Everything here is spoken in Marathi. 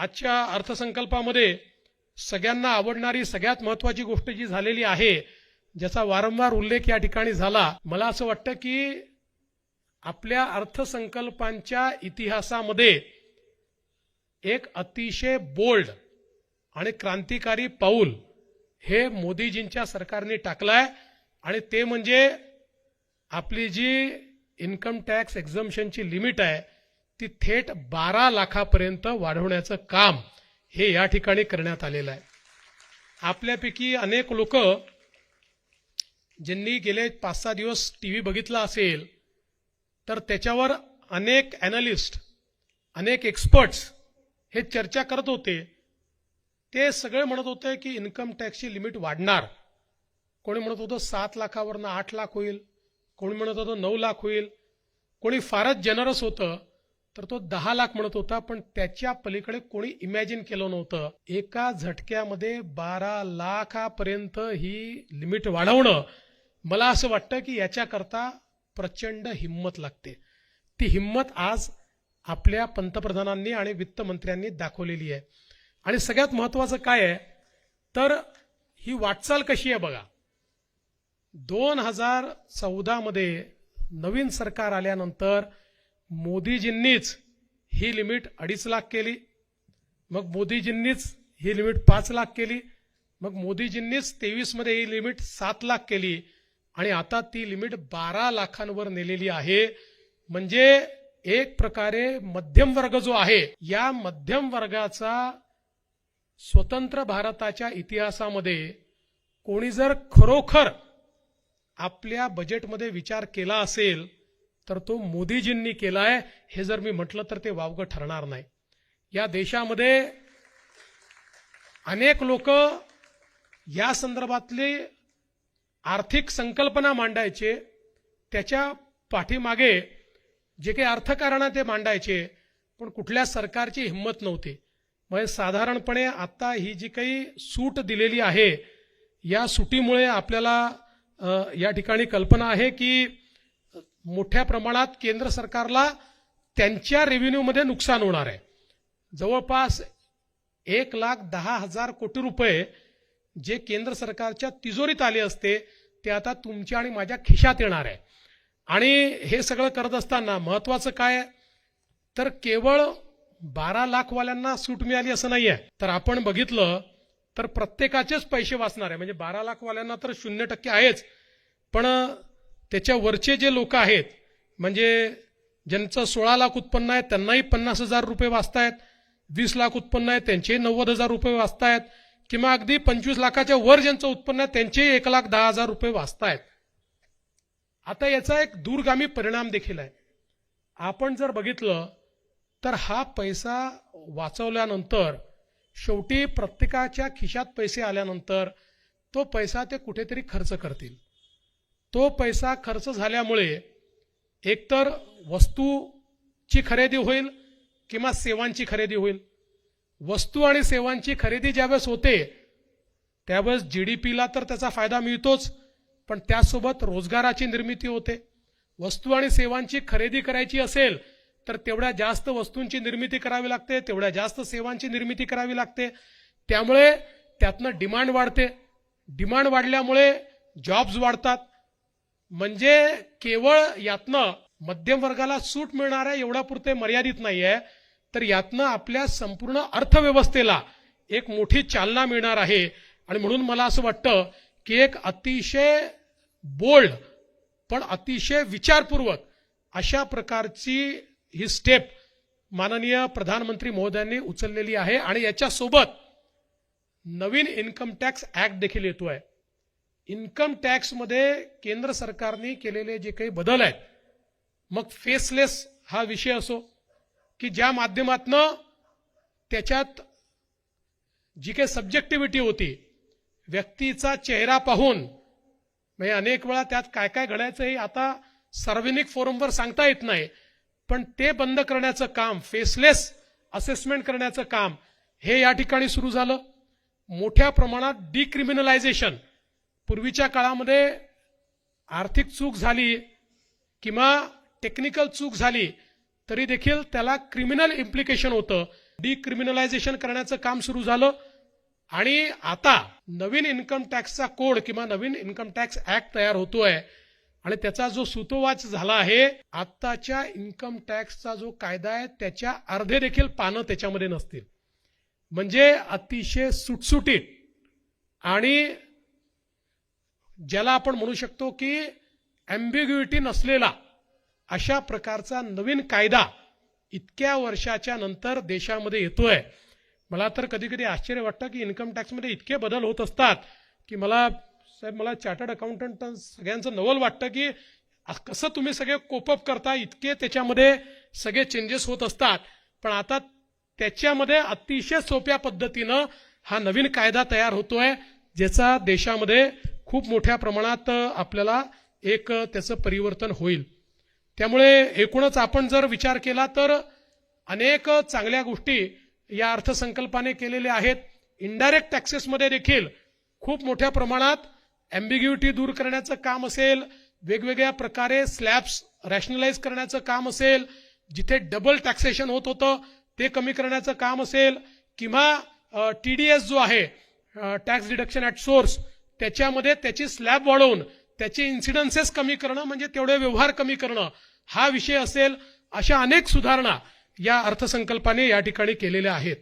आजच्या अर्थसंकल्पामध्ये सगळ्यांना आवडणारी सगळ्यात महत्वाची गोष्ट जी झालेली आहे ज्याचा वारंवार उल्लेख या ठिकाणी झाला मला असं वाटतं की आपल्या अर्थसंकल्पांच्या इतिहासामध्ये एक अतिशय बोल्ड आणि क्रांतिकारी पाऊल हे मोदीजींच्या सरकारने टाकलाय आणि ते म्हणजे आपली जी इन्कम टॅक्स एक्झम्शनची लिमिट आहे ती थेट बारा लाखापर्यंत वाढवण्याचं काम हे या ठिकाणी करण्यात आलेलं आहे. आपल्यापैकी अनेक लोक ज्यांनी गेले पाच सहा दिवस टी व्ही बघितला असेल तर त्याच्यावर अनेक ॲनालिस्ट अनेक एक्सपर्ट्स हे चर्चा करत होते. ते सगळे म्हणत होते की इन्कम टॅक्सची लिमिट वाढणार. कोणी म्हणत होतं सात लाखावरनं आठ लाख होईल कोणी म्हणत होतं नऊ लाख होईल कोणी फारच जनरस होतं. तर तो दहा लाख म्हणत होता पण त्याच्या पलीकडे कोणी इमॅजिन केलं नव्हतं. एका झटक्यामध्ये बारा लाखापर्यंत ही लिमिट वाढवणं मला असं वाटतं की याच्याकरता प्रचंड हिंमत लागते. ती हिंमत आज आपल्या पंतप्रधानांनी आणि वित्तमंत्र्यांनी दाखवलेली आहे. आणि सगळ्यात महत्वाचं काय आहे? तर ही वाटचाल कशी आहे बघा. दोन हजार चौदामध्ये नवीन सरकार आल्यानंतर मोदीजींनीच ही लिमिट अडीच लाख केली मग मोदीजींनीच ही लिमिट पाच लाख केली मग मोदीजींनीच तेवीसमध्ये ही लिमिट सात लाख केली आणि आता ती लिमिट बारा लाखांवर नेलेली आहे. म्हणजे एक प्रकारे मध्यम वर्ग जो आहे या मध्यम वर्गाचा स्वतंत्र भारताच्या इतिहासामध्ये कोणी जर खरोखर आपल्या बजेटमध्ये विचार केला असेल तर तो मोदीजींनी केलाय हे जर मी म्हटलं तर ते वावगं ठरणार नाही. या देशामध्ये अनेक लोक या संदर्भातली आर्थिक संकल्पना मांडायचे त्याच्या पाठीमागे जे काही अर्थकारण ते मांडायचे पण कुठल्या सरकारची हिंमत नव्हती. म्हणजे साधारणपणे आत्ता ही जी काही सूट दिलेली आहे या सुटीमुळे आपल्याला या ठिकाणी कल्पना आहे की मोठ्या प्रमाणात केंद्र सरकारला त्यांच्या रेव्हेन्यूमध्ये नुकसान होणार आहे. जवळपास एक लाख दहा हजार कोटी रुपये जे केंद्र सरकारच्या तिजोरीत आले असते ते आता तुमच्या आणि माझ्या खिशात येणार आहे. आणि हे सगळं करत असताना महत्वाचं काय? तर केवळ बारा लाखवाल्यांना सूट मिळाली असं नाही आहे तर आपण बघितलं तर प्रत्येकाचेच पैसे वाचणार आहे. म्हणजे बारा लाखवाल्यांना तर शून्य टक्के आहेच. पण त्याच्यावरचे जे लोक आहेत म्हणजे ज्यांचं सोळा लाख उत्पन्न आहे त्यांनाही पन्नास हजार रुपये वाचतायत वीस लाख उत्पन्न आहे त्यांचेही नव्वद हजार रुपये वाचतायत किंवा अगदी पंचवीस लाखाच्या वर ज्यांचं उत्पन्न आहे त्यांचेही एक लाख दहा हजार रुपये वाचतायत. आता याचा एक दूरगामी परिणाम देखील आहे. आपण जर बघितलं तर हा पैसा वाचवल्यानंतर शेवटी प्रत्येकाच्या खिशात पैसे आल्यानंतर तो पैसा ते कुठेतरी खर्च करतील. तो पैसा खर्च झाल्यामुळे एकतर वस्तूची खरेदी होईल किंवा सेवांची खरेदी होईल. वस्तू आणि सेवांची खरेदी ज्यावेळेस होते त्यावेळेस जी डी पीला तर त्याचा फायदा मिळतोच पण त्यासोबत रोजगाराची निर्मिती होते. वस्तू आणि सेवांची खरेदी करायची असेल तर तेवढ्या जास्त वस्तूंची निर्मिती करावी लागते तेवढ्या जास्त सेवांची निर्मिती करावी लागते. त्यामुळे त्यातनं डिमांड वाढते. डिमांड वाढल्यामुळे जॉब्स वाढतात. म्हणजे केवळ यातनं मध्यम वर्गाला सूट मिळणार आहे मर्यादित नाही आहे तर यातनं आपल्या संपूर्ण अर्थव्यवस्थेला एक मोठी चालना मिळणार आहे. आणि म्हणून मला असं वाटतं की एक अतिशय बोल्ड पण अतिशय विचारपूर्वक अशा प्रकारची ही स्टेप माननीय प्रधानमंत्री महोदयांनी उचललेली आहे. आणि याच्यासोबत नवीन इन्कम टॅक्स ऍक्ट देखील येतो आहे इन्कम टॅक्समध्ये केंद्र सरकारने केलेले जे काही बदल आहेत मग फेसलेस हा विषय असो की ज्या माध्यमातनं त्याच्यात जी काही सब्जेक्टिव्हिटी होती व्यक्तीचा चेहरा पाहून म्हणजे अनेक वेळा त्यात काय काय घडायचं हे आता सार्वजनिक फोरमवर सांगता येत नाही पण ते बंद करण्याचं काम फेसलेस असेसमेंट करण्याचं काम हे या ठिकाणी सुरू झालं. मोठ्या प्रमाणात डिक्रिमिनलायझेशन पूर्वीच्या काळामध्ये आर्थिक चूक झाली किंवा टेक्निकल चूक झाली तरी देखील त्याला क्रिमिनल इम्प्लिकेशन होतं. डिक्रिमिनलायझेशन करण्याचं काम सुरू झालं आणि आता नवीन इन्कम टॅक्सचा कोड किंवा नवीन इन्कम टॅक्स ऍक्ट तयार होतोय आणि त्याचा जो सुतोवाच झाला आहे आत्ताच्या इन्कम टॅक्सचा जो कायदा आहे त्याच्या अर्धे देखील पानं त्याच्यामध्ये नसतील. म्हणजे अतिशय सुटसुटीत आणि ज्याला आपण म्हणू शकतो की अँबिग्युटी नसलेला अशा प्रकारचा नवीन कायदा इतक्या वर्षाच्या नंतर देशामध्ये येतोय. मला तर कधी कधी आश्चर्य वाटतं की इन्कम टॅक्समध्ये इतके बदल होत असतात की मला साहेब मला चार्टर्ड अकाउंटंट सगळ्यांचं नवल वाटतं की कसं तुम्ही सगळे कोपअप करता इतके त्याच्यामध्ये सगळे चेंजेस होत असतात. पण आता त्याच्यामध्ये अतिशय सोप्या पद्धतीनं हा नवीन कायदा तयार होतोय ज्याचा देशामध्ये खूप मोठ्या प्रमाणात आपल्याला एक त्याचं परिवर्तन होईल. त्यामुळे एकूणच आपण जर विचार केला तर अनेक चांगल्या गोष्टी या अर्थसंकल्पाने केलेल्या आहेत. इनडायरेक्ट टॅक्सेसमध्ये देखील खूप मोठ्या प्रमाणात अँबिग्युटी दूर करण्याचं काम असेल. वेगवेगळ्या प्रकारे स्लॅब्स रॅशनलाइज करण्याचं काम असेल. जिथे डबल टॅक्सेशन होत होतं ते कमी करण्याचं काम असेल. किंवा टी डी एस जो आहे टॅक्स डिडक्शन ॲट सोर्स त्याच्यामध्ये त्याची स्लॅब वाढवून त्याचे इन्सिडन्सेस कमी करणं म्हणजे तेवढे व्यवहार कमी करणं हा विषय असेल अशा अनेक सुधारणा या अर्थसंकल्पाने या ठिकाणी केलेल्या आहेत.